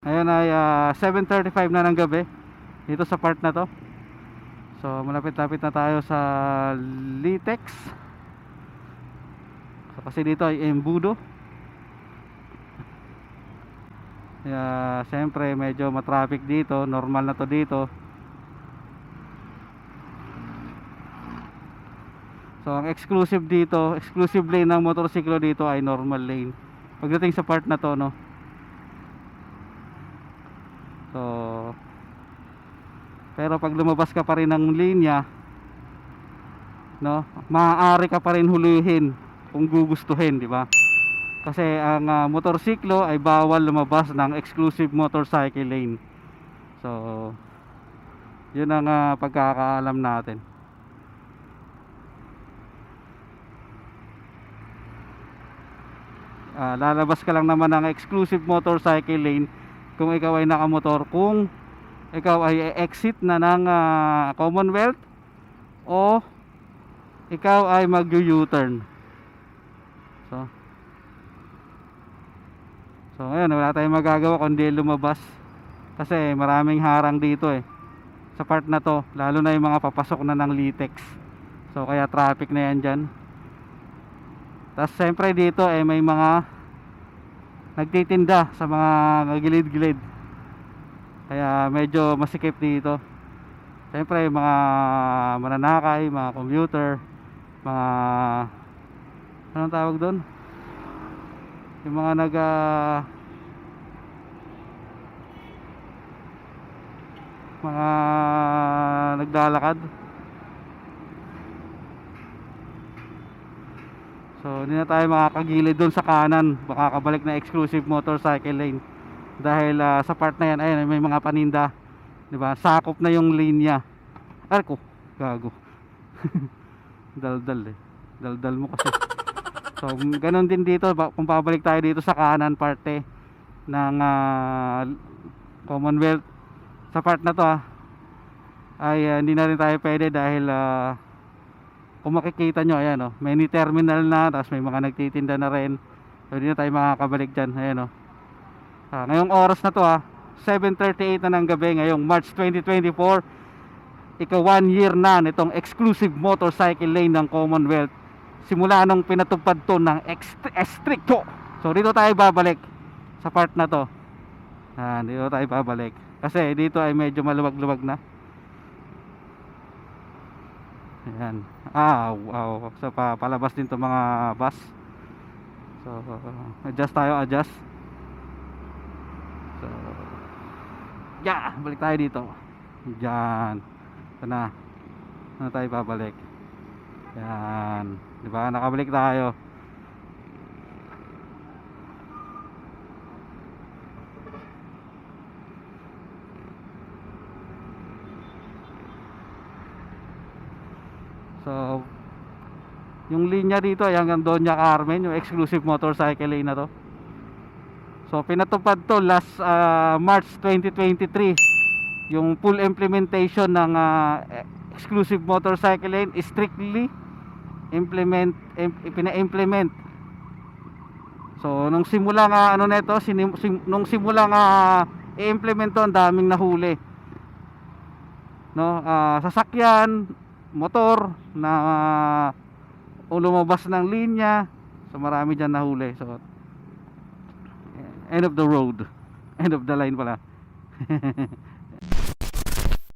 Ngayon ay ah, 7.35 na ng gabi dito sa part na to. So malapit-lapit na tayo sa Litex. So, kasi dito ay embudo. Kaya siyempre medyo matraffic dito, normal na to dito. So ang exclusive dito, exclusive lane ng motorsiklo dito ay normal lane. Pagdating sa part na to, no. So pero pag lumabas ka pa rin ng linya, no, maaari ka pa rin hulihin kung gugustuhin, di ba? Kasi ang ah, motorsiklo ay bawal lumabas ng exclusive motorcycle lane. So, yun ang ah, pagkakaalam natin. Ah, lalabas ka lang naman ng exclusive motorcycle lane kung ikaw ay nakamotor kung ikaw ay exit na ng ah, Commonwealth o ikaw ay mag-U-turn. So, So ngayon wala tayong magagawa kundi lumabas. Kasi maraming harang dito eh. Sa part na to lalo na yung mga papasok na ng Litex. So kaya traffic na yan dyan. Tapos siyempre dito eh may mga nagtitinda sa mga gilid-gilid. Kaya medyo masikip dito. Siyempre mga mananakay mga computer mga anong tawag doon? Yung mga nag ah, mga naglalakad so hindi na tayo makakagilid doon sa kanan. Makakabalik na exclusive motorcycle lane. Dahil ah, sa part na yan ayun may mga paninda. Di ba? Sakop na yung linya. Arko. Gago. Daldal eh. Daldal mo kasi. So, ganun din dito, kung pabalik tayo dito sa kanan parte ng ah, Commonwealth sa part na to ah, ay ah, hindi na rin tayo pwede dahil ah, kung makikita nyo, ayan oh, many terminal na, tapos may mga nagtitinda na rin. So, hindi na tayo makakabalik dyan, ayan oh. Ah, ngayong oras na to ah, 7.38 na ng gabi, ngayong March 2024, ika one year na nitong exclusive motorcycle lane ng Commonwealth simula nung pinatupad to ng estricto. So dito tayo babalik sa part na to. Ah, dito tayo babalik. Kasi dito ay medyo maluwag-luwag na. Ayan. Ah, wow. So pa palabas din to mga bus. So adjust tayo, adjust. So Yeah, balik tayo dito. Diyan. Ito na. Ano tayo babalik? Yan. 'Di ba? Nakabalik tayo. So, yung linya dito ay hanggang Doña Carmen, yung exclusive motorcycle lane na to. So, pinatupad to last ah, March 2023. Yung full implementation ng ah, exclusive motorcycle lane strictly implement im, ipina-implement so nung simula nga ano nito sinim, sim, nung simula nga i-implement to ang daming nahuli no ah, sasakyan motor na uh, lumabas ng linya. So marami dyan nahuli. So end of the road. End of the line pala